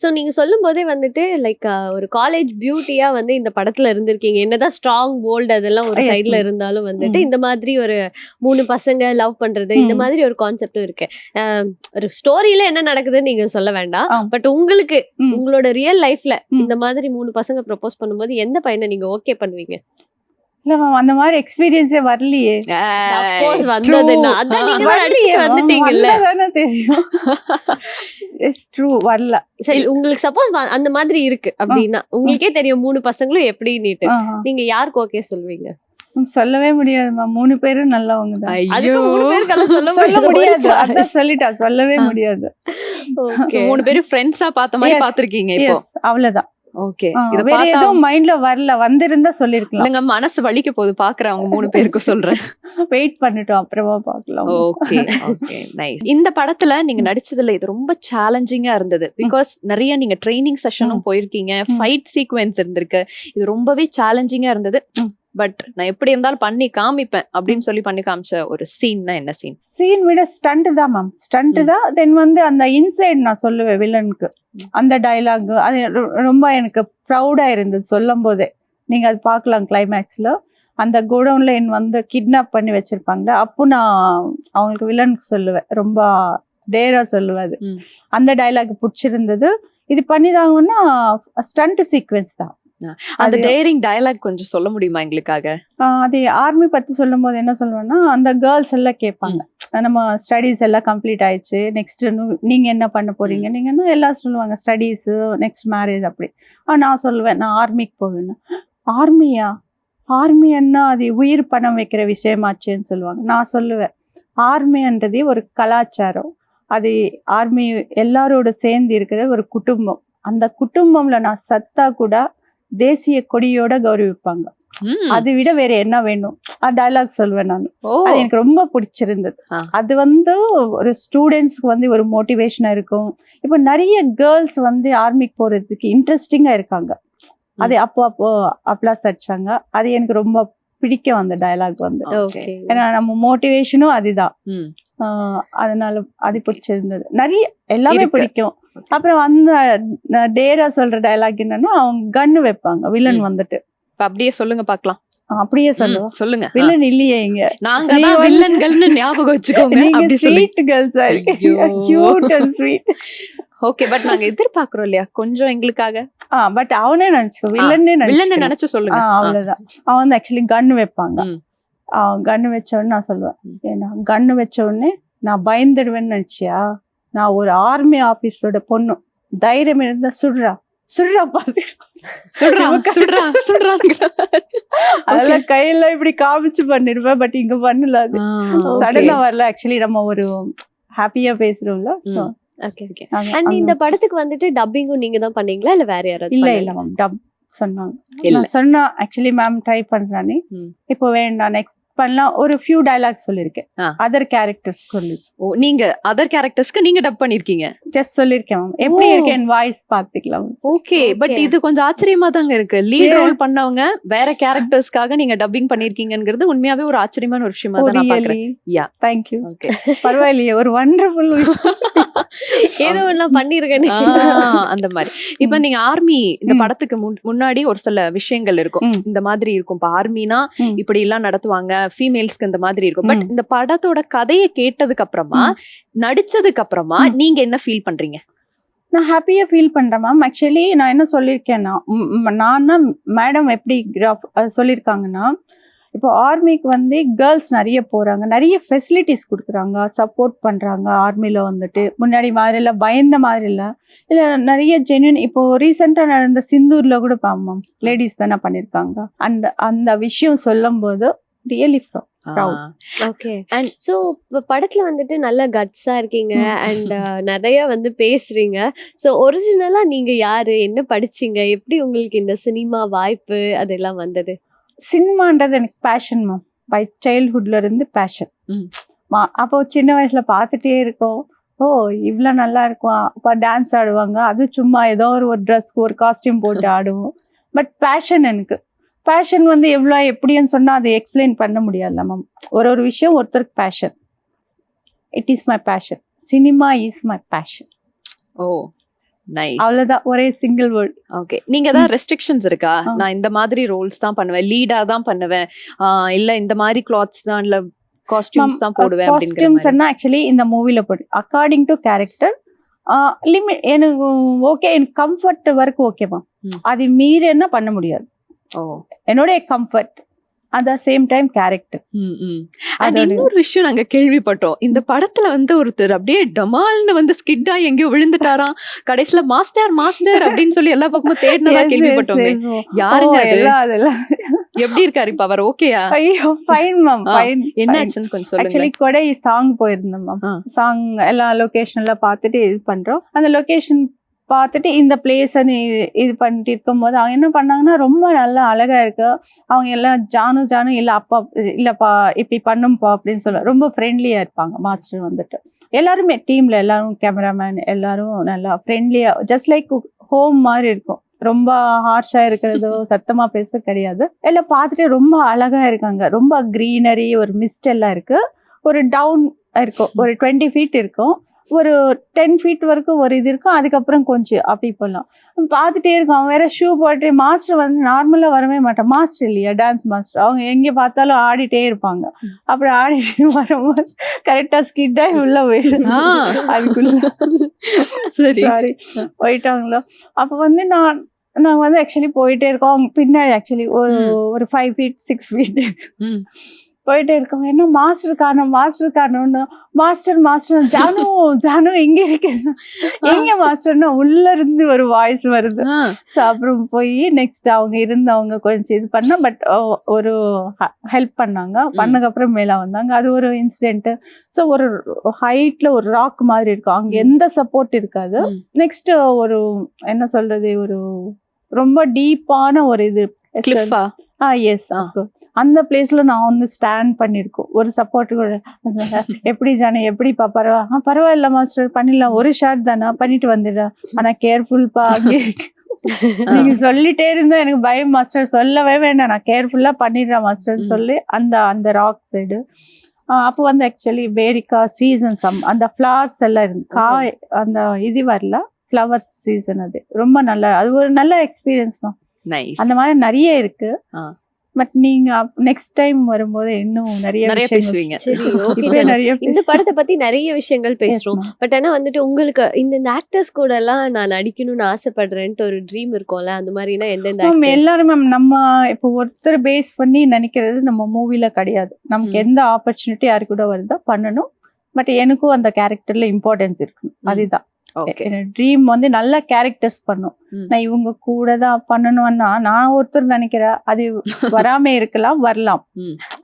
ஸோ நீங்க சொல்லும் போதே வந்துட்டு லைக் ஒரு காலேஜ் பியூட்டியா வந்து இந்த படத்துல இருந்திருக்கீங்க என்னதான் ஸ்ட்ராங் போல்டு அதெல்லாம் ஒரு சைடுல. இருந்தாலும் வந்துட்டு. இந்த மாதிரி ஒரு மூணு பசங்க லவ் பண்றது இந்த. மாதிரி ஒரு கான்செப்டும் இருக்கு ஒரு ஸ்டோரியில என்ன நடக்குதுன்னு நீங்க சொல்ல வேண்டாம். பட் உங்களுக்கு. உங்களோட ரியல் லைஃப்ல. இந்த மாதிரி மூணு பசங்க ப்ரப்போஸ் பண்ணும்போது எந்த பையனை நீங்க ஓகே பண்ணுவீங்க இல்ல மேம் அந்த மாதிரி எக்ஸ்பீரியன்ஸே வரலையே. சப்போஸ் வந்ததுன்னா அதான் நீங்க தான் வரலையே அடிச்சுட்டு ma'am. வந்துட்டீங்கல்ல. வந்தாதானே தெரியும். இட்ஸ் ட்ரூ வரல. சரி உங்களுக்கு சப்போஸ் அந்த மாதிரி இருக்கு அப்படின்னா உங்களுக்கே தெரியும் மூணு பசங்களும் எப்படின்னுட்டு. ஆஹா. நீங்க யாருக்கு ஓகே சொல்வீங்க? சொல்லவே முடியாது மேம் மூணு பேரும் நல்லவங்க தான். அதுக்கு மூணு பேருக்கெல்லாம் சொல்ல சொல்ல முடியாது. முடியாது அதான் சொல்லிட்டா சொல்லவே. முடியாது. மூணு பேரும் ஃப்ரெண்ட்ஸா பார்த்த மாதிரி Yes. பாத்திருக்கீங்க இப்போ. அவ்வளவுதான். ஓகே இத வேற எதுவும் மைண்ட்ல வரல வந்திருந்தா சொல்லிருக்கலாம். இல்லங்க மனசு வலிக்க போகுது. பாக்குறவங்க மூணு பேருக்கும் சொல்றேன். வெயிட் பண்ணிட்டோம் அப்புறமா பார்க்கலாம் ஓகே ஓகே நைஸ் இந்த படத்துல நீங்க நடிச்சதுல இது ரொம்ப சேலஞ்சிங்கா இருந்தது. பிகாஸ் நிறைய நீங்க ட்ரைனிங் செஷனும் போயிருக்கீங்க. ஃபைட் சீக்வென்ஸ் இருந்திருக்கு. இது ரொம்பவே சேலஞ்சிங்கா இருந்தது. பட் நான் எப்படி இருந்தாலும் பண்ணி காமிப்பேன் அப்படின்னு சொல்லி பண்ணி காமிச்ச ஒரு சீன்னா என்ன சீன் சீன் விட ஸ்டண்ட் தான் மேம் ஸ்டண்ட். தான் தென் வந்து அந்த இன்சைட் நான் சொல்லுவேன் வில்லனுக்கு அந்த டயலாக் அது ரொம்ப எனக்கு ப்ரௌடா இருந்தது சொல்லும் போதே நீங்க அது பார்க்கலாம் கிளைமேக்ஸ்ல அந்த கோடவுன்ல என் வந்து கிட்னாப் பண்ணி வச்சிருப்பாங்க அப்போ நான் அவங்களுக்கு வில்லனுக்கு சொல்லுவேன். ரொம்ப டேரா சொல்லுவேன் அது. அந்த டயலாக் பிடிச்சிருந்தது. இது பண்ணிதாங்கன்னா ஸ்டண்ட் சீக்வென்ஸ் தான். அந்த டேரிங் டயலாக் கொஞ்சம் சொல்ல முடியுமா எங்களுக்காக? அது ஆர்மி பத்தி சொல்லும் போது என்ன சொல்லுவேன்னா அந்த கேர்ள்ஸ் எல்லாம் கேட்பாங்க. நம்ம ஸ்டடீஸ் எல்லாம் கம்ப்ளீட் ஆயிடுச்சு நெக்ஸ்ட் நீங்க என்ன பண்ண போறீங்க? நீங்கன்னா எல்லாம் சொல்லுவாங்க ஸ்டடீஸ் நெக்ஸ்ட் மேரேஜ் அப்படி. நான் சொல்லுவேன் நான் ஆர்மிக்கு போவேன்னு. ஆர்மியா ஆர்மின்னா அது உயிர் பணம் வைக்கிற விஷயமாச்சேன்னு சொல்லுவாங்க. நான் சொல்லுவேன் ஆர்மின்றதே ஒரு கலாச்சாரம். அது ஆர்மி எல்லாரோட சேர்ந்து இருக்கிற ஒரு குடும்பம். அந்த குடும்பம்ல நான் சத்தா கூட தேசிய கொடியோட கௌரவிப்பாங்க. அதை விட வேற என்ன வேணும்? டயலாக் சொல்வேன் நான். அது எனக்கு ரொம்ப பிடிச்சிருந்தது. அது வந்து ஒரு ஸ்டூடெண்ட்ஸ்க்கு வந்து ஒரு மோட்டிவேஷனா இருக்கும். இப்போ நிறைய கேர்ள்ஸ் வந்து ஆர்மிக்கு போறதுக்கு இன்ட்ரெஸ்டிங்கா இருக்காங்க. அது அப்போ அப்போ அப்ளாஸ் அடிச்சாங்க. அது எனக்கு ரொம்ப பிடிக்கும் அந்த டயலாக் வந்து. ஏன்னா நம்ம மோட்டிவேஷனும் அதுதான். அதனால அது பிடிச்சிருந்தது. நிறைய எல்லாமே. பிடிக்கும். அப்புறம் அந்த டேரா சொல்ற டயலாக் என்னன்னா அவங்க கன்னு வைப்பாங்க. வில்லன். வந்துட்டு. அப்படியே சொல்லுங்க பாக்கலாம். அப்படியே சொல்லுவோம் சொல்லுங்க. வில்லன் இல்லையே இங்க. நாங்க தான் வந்து- வில்லன்கள்னு ஞாபகம் வச்சுக்கோங்க. அப்படி ஸ்வீட் கேர்ள்ஸா இருக்கீங்க. Cute and sweet okay but நாங்க எதிர்பார்க்கிறோம் இல்லையா? கொஞ்சம் எங்களுக்காக. ஆ பட் அவனே நினைச்சுக்கோ வில்லன்னே வில்லன் நினைச்சு. நினைச்சு சொல்லுங்க. அவ்வளவுதான். அவன் வந்து ஆக்சுவலி கன் வைப்பாங்க. ம். அவன் கன் வச்ச உடனே நான் சொல்லுவேன். ஏன்னா கன் வச்ச உடனே நான் பயந்துடுவேன்னு நினைச்சியா? நான் ஒரு ஆர்மி ஆபீஸரோட பொண்ணு. தைரியம் இருந்தா சுடுறா. சுடுறா பாத்து சுடுறா. சுடுறாங்க அதெல்லாம் கையில இப்படி காமிச்சு பண்ணிருப்பேன் பட் இங்க பண்ணல அது. சடனா வரல ஆக்சுவலி நம்ம ஒரு ஹாப்பியா பேசுறோம்ல. Okay. அது- அண்ட் இந்த படத்துக்கு வந்துட்டு டப்பிங்கும் நீங்க தான் பண்ணீங்களா இல்ல வேற யாராவது இல்ல? இல்ல மேம் டப் சொன்னாங்க. சொன்னா ஆக்சுவலி மேம் ட்ரை பண்றானே. இப்போ வேண்டாம் நெக்ஸ்ட் பண்ணலாம். ஒரு ஃபியூ டயலாக் சொல்லியிருக்கேன். அதர் கேரக்டர்ஸ் சொல்லி. ஓ நீங்க அதர் கேரக்டர்ஸ்க்கு நீங்க டப் பண்ணிருக்கீங்க? ஜஸ்ட் சொல்லியிருக்கேன் மேம் எப்படி ஓ. இருக்கு என் வாய்ஸ் பாத்துக்கலாம் ஓகே பட். இது கொஞ்சம் ஆச்சரியமா தாங்க இருக்கு. லீட். ரோல் பண்ணவங்க வேற கேரக்டர்ஸ்க்காக நீங்க டப்பிங் பண்ணிருக்கீங்கிறது உண்மையாவே ஒரு ஆச்சரியமான ஒரு விஷயமா தான் நான் பாக்குறேன் ரியலி Yeah. தேங்க்யூ ஓகே பரவாயில்லையே ஒரு வண்டர்ஃபுல் ஏதோ ஒண்ணு பண்ணிருக்கேன் அந்த மாதிரி இப்ப. நீங்க ஆர்மி இந்த. படத்துக்கு முன்- முன்னாடி ஒரு சில விஷயங்கள் இருக்கும். இந்த மாதிரி இருக்கும் இப்ப ஆர்மினா. இப்படி எல்லாம் நடத்துவாங்க ஃபீமேல்ஸ்க்கு இந்த மாதிரி இருக்கும் பட். இந்த படத்தோட கதையை கேட்டதுக்கு அப்புறமா நடிச்சதுக்கு அப்புறமா. நீங்க என்ன ஃபீல் பண்றீங்க நான் ஹாப்பியா ஃபீல் பண்றேன் மேம் ஆக்சுவலி நான் என்ன சொல்லியிருக்கேன்னா நான் மேடம் எப்படி சொல்லியிருக்காங்கன்னா இப்போ ஆர்மிக்கு வந்து கேர்ள்ஸ் நிறைய போறாங்க. நிறைய ஃபெசிலிட்டிஸ் கொடுக்குறாங்க. சப்போர்ட் பண்றாங்க ஆர்மில வந்துட்டு. முன்னாடி மாதிரி இல்ல பயந்த மாதிரி இல்ல. இல்ல நிறைய ஜென்யூன் இப்போ ரீசெண்டா நடந்த சிந்தூர்ல கூட மேம் லேடிஸ் தானே பண்ணிருக்காங்க. அந்த அந்த விஷயம் சொல்லும் போது ரியலி Proud. ஆஹ் ஓகே அண்ட் ஸோ இப்போ படத்துல வந்துட்டு நல்ல கட்ஸா இருக்கீங்க. அண்ட் நிறைய வந்து பேசுறீங்க. ஸோ ஒரிஜினலா நீங்க யாரு? என்ன படிச்சீங்க? எப்படி உங்களுக்கு இந்த சினிமா வாய்ப்பு அதெல்லாம் வந்தது? சினிமான்றது எனக்கு பேஷன் மேம் பை சைல்ட்ஹுட்ல இருந்து பேஷன் ம். அப்போ சின்ன வயசுல பார்த்துட்டே இருக்கோம். ஓ இவ்வளோ நல்லா இருக்கும். அப்போ டான்ஸ் ஆடுவாங்க. அது சும்மா ஏதோ ஒரு ஒரு ட்ரெஸ்க்கு ஒரு காஸ்டியூம் போட்டு ஆடுவோம். பட் பேஷன் எனக்கு. பேஷன் வந்து எவ்வளோ எப்படின்னு சொன்னா அதை எக்ஸ்பிளைன் பண்ண முடியாதுல்ல மேம் ஒரு ஒரு விஷயம் ஒருத்தருக்கு passion it is my passion cinema is my passion O. Nice அவ்வளோதான் ஒரே சிங்கிள் வேர்ட் ஓகே நீங்க ஏதாவது ரெஸ்ட்ரிக்ஷன்ஸ் இருக்கா. நான் இந்த மாதிரி ரோல்ஸ் தான் பண்ணுவேன். லீடா தான் பண்ணுவேன். இல்ல இந்த மாதிரி கிளாத்ஸ் தான் இல்ல காஸ்டியூம்ஸ் தான் போடுவேன் அப்படிங்கிற காஸ்டியூம்ஸ் மாதிரி. ஆக்சுவலி இந்த மூவில போட்டு அக்கார்டிங் டு கேரக்டர் லிமிட் எனக்கு ஓகே எனக்கு கம்ஃபர்ட் வரைக்கும் ஓகேவா. அது மீறி என்ன பண்ண முடியாது. ஓ. என்னுடைய comfort at same time character. And இன்னொரு விஷயம் நாங்க கேள்விப்பட்டோம். இந்த படத்துல வந்து ஒருத்தர் அப்படியே டமால்னு வந்து ஸ்கிட்டா எங்கேயோ விழுந்துட்டாராம். கடைசியில மாஸ்டர் மாஸ்டர் அப்படின்னு சொல்லி எல்லா பக்கமும் தேடினதா கேள்விப்பட்டோமே. யாருங்க அது? எப்படி இருக்காரு இப்ப அவர்? ஓகேயா ஐயோ ஃபைன் மேம் ஃபைன் என்ன ஆச்சுன்னு கொஞ்சம் சொல்லுங்க ஆக்சுவலி கொடை சாங் போயிருந்தோம் மேம். சாங் எல்லா லொகேஷன்ல பார்த்துட்டு இது பண்றோம். அந்த லொகேஷன் பார்த்துட்டு இந்த பிளேஸ் இது பண்ணிட்டு இருக்கும்போது அவங்க என்ன பண்ணாங்கன்னா ரொம்ப நல்லா அழகா இருக்கு. அவங்க எல்லாம் ஜானு ஜானு இல்ல அப்பா இல்லப்பா இப்படி பண்ணும்பா அப்படின்னு சொல்ல ரொம்ப ஃப்ரெண்ட்லியா இருப்பாங்க மாஸ்டர் வந்துட்டு. எல்லாருமே டீம்ல எல்லாரும் கேமராமேன் எல்லாரும் நல்லா ஃப்ரெண்ட்லியா ஜஸ்ட் லைக் ஹோம் மாதிரி இருக்கும். ரொம்ப ஹார்ஷா இருக்கிறதோ சத்தமா பேச கிடையாது. எல்லாம் பார்த்துட்டு ரொம்ப அழகா இருக்காங்க. ரொம்ப க்ரீனரி ஒரு மிஸ்ட் எல்லாம் இருக்கு. ஒரு டவுன் இருக்கும். ஒரு டுவெண்ட்டி ஃபீட் இருக்கும். ஒரு டென் ஃபீட் வரைக்கும் ஒரு இது இருக்கும். அதுக்கப்புறம் கொஞ்சம் அப்படி போகலாம் பார்த்துட்டே இருக்கோம். அவன் வேற ஷூ போட்டு மாஸ்டர் வந்து நார்மலாக வரவே மாட்டான். மாஸ்டர் இல்லையா? டான்ஸ் மாஸ்டர் அவங்க எங்கே பார்த்தாலும் ஆடிட்டே இருப்பாங்க. அப்புறம் ஆடிட்டு வரும்போது கரெக்டாக ஸ்கிட்டாகி உள்ள போயிடும். ஆ. அதுக்குள்ள. சரி. சாரி போயிட்டாங்களோ? அப்போ வந்து நான் நாங்கள் வந்து ஆக்சுவலி போயிட்டே இருக்கோம். அவங்க பின்னாடி ஆக்சுவலி ஒரு. ஒரு ஃபைவ் ஃபீட் சிக்ஸ் ஃபீட். போயிட்டே இருக்கோம். என்ன மாஸ்டர் காணும் மாஸ்டர் காணும்னு மாஸ்டர் மாஸ்டர் ஜானு ஜானு எங்க இருக்கு எங்க மாஸ்டர்னா உள்ள இருந்து ஒரு வாய்ஸ் வருது. ஸோ அப்புறம் போய் நெக்ஸ்ட் அவங்க இருந்தவங்க கொஞ்சம் இது பண்ண பட் ஒரு ஹெல்ப் பண்ணாங்க. பண்ணதுக்கு அப்புறம் மேல வந்தாங்க. அது ஒரு இன்சிடென்ட் ஸோ ஒரு ஹைட்ல ஒரு ராக் மாதிரி இருக்கும். அங்க. எந்த சப்போர்ட் இருக்காது. நெக்ஸ்ட் ஒரு என்ன சொல்றது ஒரு ரொம்ப டீப்பான ஒரு இது. எஸ். அந்த பிளேஸ்ல நான் வந்து ஸ்டாண்ட் பண்ணிருக்கோம். ஒரு சப்போர்ட் கூட. எப்படி ஜானே எப்படிப்பா பரவா? ஆ பரவாயில்ல மாஸ்டர் பண்ணிடலாம். ஒரு ஷாட் தானே? பண்ணிட்டு வந்துடுறேன் ஆனா கேர்ஃபுல்ப்பா நீங்க சொல்லிட்டே இருந்தா எனக்கு பயம் மாஸ்டர் சொல்லவே வேண்டாம். நான் கேர்ஃபுல்லா பண்ணிடுறேன் மாஸ்டர். சொல்லி அந்த அந்த ராக் சைடு அப்போ வந்து ஆக்சுவலி பேரிக்கா சீசன் சம் அந்த ஃப்ளவர்ஸ் எல்லாம் இருந்து காய் அந்த இது வரல. ஃப்ளவர்ஸ் சீசன் அது. ரொம்ப நல்லா அது ஒரு நல்ல எக்ஸ்பீரியன்ஸ் தான். அந்த மாதிரி நிறைய இருக்கு. பட் நீங்க நெக்ஸ்ட் டைம் வரும்போது இன்னும் நிறைய நிறைய பேசுவீங்க இந்த படத்தை பத்தி நிறைய விஷயங்கள் பேசுறோம். பட் ஆனா வந்துட்டு உங்களுக்கு இந்த இந்த ஆக்டர்ஸ் கூட எல்லாம் நான் நடிக்கணும்னு ஆசைப்படுறேன்ட்டு ஒரு ட்ரீம் இருக்கும்ல அந்த மாதிரினா எந்தெந்த? எல்லாரும் மேம் நம்ம இப்போ ஒருத்தர் பேஸ் பண்ணி நினைக்கிறது நம்ம மூவில கிடையாது நமக்கு. எந்த ஆப்பர்ச்சுனிட்டி யாரு கூட வருதோ பண்ணணும் பட் எனக்கும் அந்த கேரக்டர்ல இம்பார்ட்டன்ஸ் இருக்கணும். அதுதான் ட்ரீம் வந்து நல்ல கேரக்டர்ஸ் பண்ணும். நான் இவங்க கூட தான் பண்ணணும்னா நான் ஒருத்தர் நினைக்கிறேன் அது வராம இருக்கலாம் வரலாம்.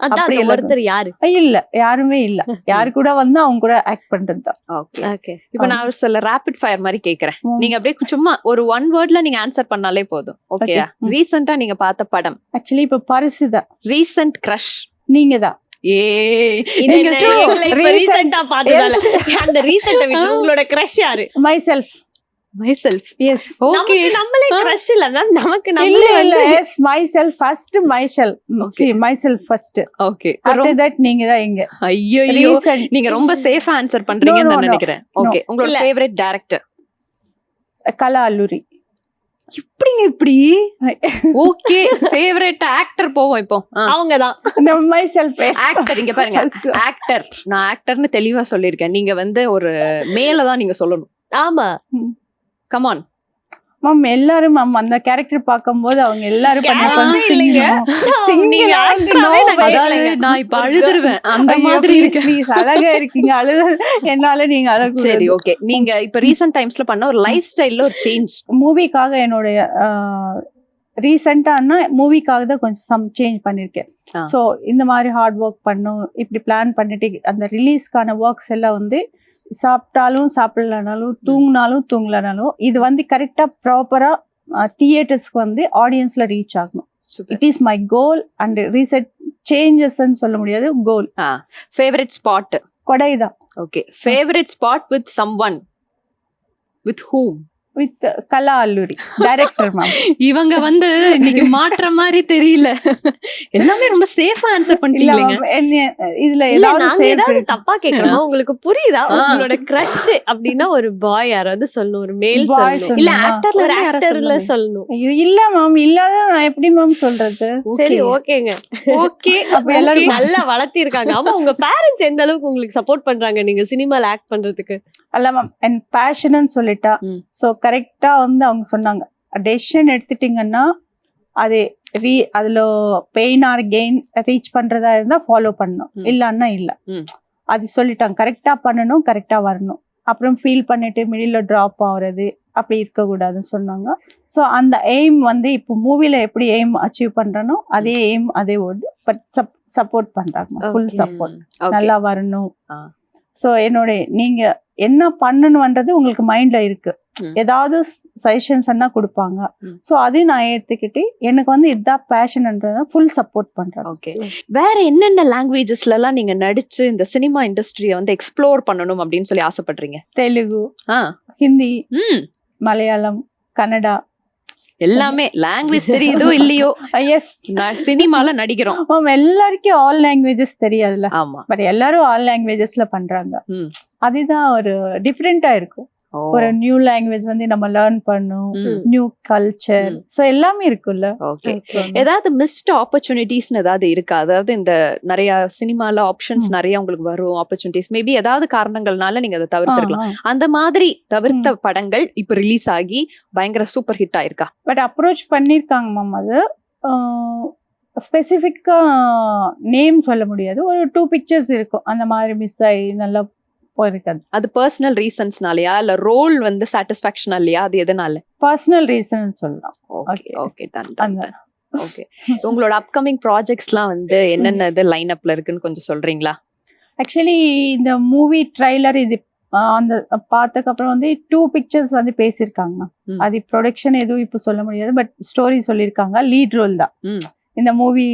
அதான் அப்படி. ஒருத்தர் யாரு? இல்ல. யாருமே இல்ல. யாரு கூட வந்து அவங்க கூட ஆக்ட் பண்றது தான் ஓகே ஓகே இப்போ நான் ஒரு சில ரேபிட் ஃபயர் மாதிரி கேக்குறேன். நீங்க அப்படியே சும்மா ஒரு ஒன் வேர்ட்ல நீங்க ஆன்சர் பண்ணாலே போதும். ஓகே. ரீசெண்டா நீங்க பார்த்த படம்? ஆக்சுவலி இப்ப பரிசு தான். ரீசெண்ட் கிரஷ் நீங்க தான் ஏ பார்த்ததால. அந்த ரீசெண்ட் விட்டு உங்களோட கிரஷ் யாரு? Myself myself yes okay நமக்கு நம்மளே கிரஷ் இல்ல மேம் நமக்கு இல்ல நம்மளே இல்ல. வந்து yes myself first myself Okay. Myself first okay after that நீங்க தான் இங்க. ஐயோ நீங்க ரொம்ப சேஃபா ஆன்சர் பண்றீங்கன்னு நான். நினைக்கிறேன். ஓகே உங்களோட. Favourite director Kala Alluri. எப்படிங்க இப்படி? ஓகே ஃபேவரட் ஆக்டர் போவோம் இப்போ. அவங்கதான். மை செல்ஃப் ஆக்டர் இங்க பாருங்க. ஆக்டர் நான் ஆக்டர்னு தெளிவா சொல்லியிருக்கேன். நீங்க வந்து ஒரு மேல தான் நீங்க சொல்லணும். ஆமா. கமான் மேம் எல்லாரும் மேம் அந்த கேரக்டர் பார்க்கும்போது அவங்க எல்லாரும் நான் இப்ப அழுதுருவேன். அந்த மாதிரி please, அழகா இருக்கீங்க. அழுத என்னால நீங்க சரி அழகு ஓகே நீங்க இப்ப ரீசெண்ட் டைம்ஸ்ல பண்ண ஒரு லைஃப் ஸ்டைல்ல ஒரு சேஞ்ச் மூவிக்காக என்னுடைய ரீசெண்டானா மூவிக்காக தான் கொஞ்சம் சம் சேஞ்ச் பண்ணிருக்கேன். ஆ. ஸோ இந்த மாதிரி ஹார்ட் ஒர்க் பண்ணும் இப்படி பிளான் பண்ணிட்டு அந்த ரிலீஸ்க்கான ஒர்க்ஸ் எல்லாம் வந்து சாப்பிட்டாலும் சாப்பிடலனாலும் தூங்கினாலும் தூங்கலனாலும் இது வந்து கரெக்டாக ப்ராப்பராக தியேட்டர்ஸ்க்கு வந்து ஆடியன்ஸ்ல ரீச் ஆகணும் super it is my goal and recent சேஞ்சஸ்ன்னு சொல்ல முடியாது கோல் ஃபேவரட் ஸ்பாட் கொடை தான் okay favourite spot with someone with whom with Kala Alluri director ma'am இவங்க வந்து இன்னைக்கு மாற்ற மாதிரி தெரியல. எல்லாமே ரொம்ப சேஃபா ஆன்சர் என்ன இதுல ஏதாவது. தப்பா கேக்குறோமா? உங்களுக்கு புரியுதா. உங்களோட கிரஷ் அப்படின்னா ஒரு பாய் யாராவது சொல்லணும் ஒரு மேல் இல்ல? ஆக்டர்ல ஆக்டர்ல சொல்லணும். ஐயோ இல்ல மேம் இல்லாத நான் எப்படி மேம் சொல்றது? சரி ஓகேங்க. ஓகே அப்ப எல்லாரும் நல்லா வளர்த்திருக்காங்க. ஆமா உங்க பேரண்ட்ஸ் எந்த அளவுக்கு உங்களுக்கு சப்போர்ட் பண்றாங்க நீங்க சினிமால ஆக்ட் பண்றதுக்கு? அல்ல மேம் என் பேஷன் சொல்லிட்டா ம். சோ கரெக்டா வந்து அவங்க சொன்னாங்க. டெசிஷன் எடுத்துட்டீங்கன்னா அது ரீ அதுல பெயின் ஆர் கெயின் ரீச் பண்றதா இருந்தா ஃபாலோ பண்ணணும். இல்லன்னா இல்ல. அது சொல்லிட்டாங்க. கரெக்டா பண்ணணும் கரெக்டா வரணும். அப்புறம் ஃபீல் பண்ணிட்டு மிடில் ட்ராப் ஆகுறது அப்படி இருக்கக்கூடாதுன்னு சொன்னாங்க. ஸோ அந்த எய்ம் வந்து இப்போ மூவில எப்படி எய்ம் அச்சீவ் பண்றனோ அதே எய்ம் அதே ஓடு பட் சப்போர்ட் பண்றாங்க. ஃபுல். சப்போர்ட் நல்லா வரணும். ஸோ என்னோட நீங்க என்ன பண்ணணும்ன்றது உங்களுக்கு மைண்ட்ல இருக்கு. ஏதாவது சஜஷன்ஸ் என்ன கொடுப்பாங்க. ஸோ அதையும் நான் ஏத்துக்கிட்டு எனக்கு வந்து இதுதான் பேஷன்ன்றத ஃபுல் சப்போர்ட் பண்றேன். ஓகே வேற என்னென்ன லாங்குவேஜஸ்ல எல்லாம் நீங்க நடிச்சு இந்த சினிமா இண்டஸ்ட்ரியை வந்து எக்ஸ்ப்ளோர் பண்ணணும் அப்படின்னு சொல்லி ஆசைப்படுறீங்க? தெலுங்கு ஆ. ஹிந்தி மலையாளம் கன்னடா எல்லாமே லாங்குவேஜ் தெரியுதோ இல்லையோ? எஸ் சினிமால நடிக்கிறோம். மேம் எல்லாருக்கும் ஆல் லாங்குவேஜஸ் தெரியாதுல்ல? ஆமா. பட் எல்லாரும் ஆல் லாங்குவேஜஸ்ல பண்றாங்க. அதுதான் ஒரு டிஃப்ரெண்டா இருக்கும். ஒரு நியூ லாங்குவேஜ் வந்து நம்ம லேர்ன் பண்ணும். New culture. ஸோ எல்லாமே இருக்குல்ல ஓகே ஏதாவது மிஸ்ட் ஆப்பர்ச்சுனிட்டிஸ்னு ஏதாவது இருக்கா? அதாவது இந்த நிறைய சினிமால ஆப்ஷன்ஸ். நிறைய உங்களுக்கு வரும் ஆப்பர்ச்சுனிட்டிஸ் மேபி ஏதாவது காரணங்கள்னால நீங்க அதை தவிர்த்திருக்கலாம். அந்த மாதிரி தவிர்த்த படங்கள் இப்ப ரிலீஸ் ஆகி பயங்கர சூப்பர் ஹிட் ஆயிருக்கா? பட் அப்ரோச் பண்ணியிருக்காங்க மேம் அது. ஸ்பெசிஃபிக்காக நேம் சொல்ல முடியாது. ஒரு டூ பிக்சர்ஸ் இருக்கும். அந்த மாதிரி மிஸ் ஆகி நல்லா போயிருக்காது அது பர்சனல் ரீசன்ஸ்னாலயா இல்ல ரோல் வந்து சாட்டிஸ்பாக்சன் இல்லையா அது எதனால? பர்சனல் ரீசன் சொல்லலாம். ஓகே. ஓகே டன் ஓகே உங்களோட அப்கமிங் ப்ராஜெக்ட்ஸ்லாம் வந்து என்னென்ன இது லைன் அப்ல இருக்குன்னு கொஞ்சம் சொல்றீங்களா? ஆக்சுவலி இந்த மூவி ட்ரைலர் இது அந்த பார்த்ததுக்கு அப்புறம் வந்து டூ பிக்சர்ஸ் வந்து பேசியிருக்காங்க. அது ப்ரொடக்ஷன் எதுவும் இப்போ சொல்ல முடியாது பட் ஸ்டோரி சொல்லியிருக்காங்க. லீட் ரோல் தான். இந்த மூவி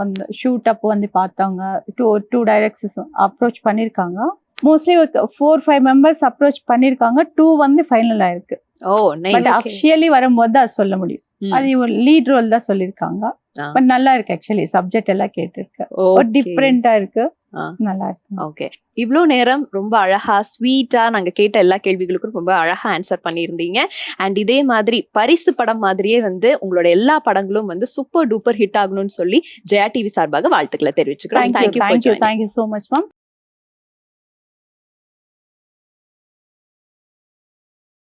வந்து ஷூட் அப் வந்து பார்த்தாங்க டூ டூ டைரக்டர்ஸ் அப்ரோச் பண்ணியிருக்காங்க mostly four five members approach பண்ணியிருக்காங்க டூ வந்து ஃபைனல் ஆயிருக்கு. ஓ பட் அஃபிஷியலி வரும்போது அது சொல்ல முடியும். அது ஒரு லீட் ரோல் தான் சொல்லியிருக்காங்க. பட் நல்லா இருக்கு ஆக்சுவலி சப்ஜெக்ட் எல்லாம் கேட்டிருக்கு. ஒரு டிஃப்ரெண்டா இருக்கு. நல்லா இருக்கு ஓகே. இவ்வளோ நேரம் ரொம்ப அழகா ஸ்வீட்டா நாங்க கேட்ட எல்லா கேள்விகளுக்கும் ரொம்ப அழகா ஆன்சர் பண்ணியிருந்தீங்க. அண்ட் இதே மாதிரி பரிசு படம் மாதிரியே வந்து உங்களோட எல்லா படங்களும் வந்து சூப்பர் டூப்பர் ஹிட் ஆகணும்னு சொல்லி ஜெயா டிவி சார்பாக வாழ்த்துக்களை தெரிவிச்சுக்கிறோம். Thank you thank you thank you so much ma'am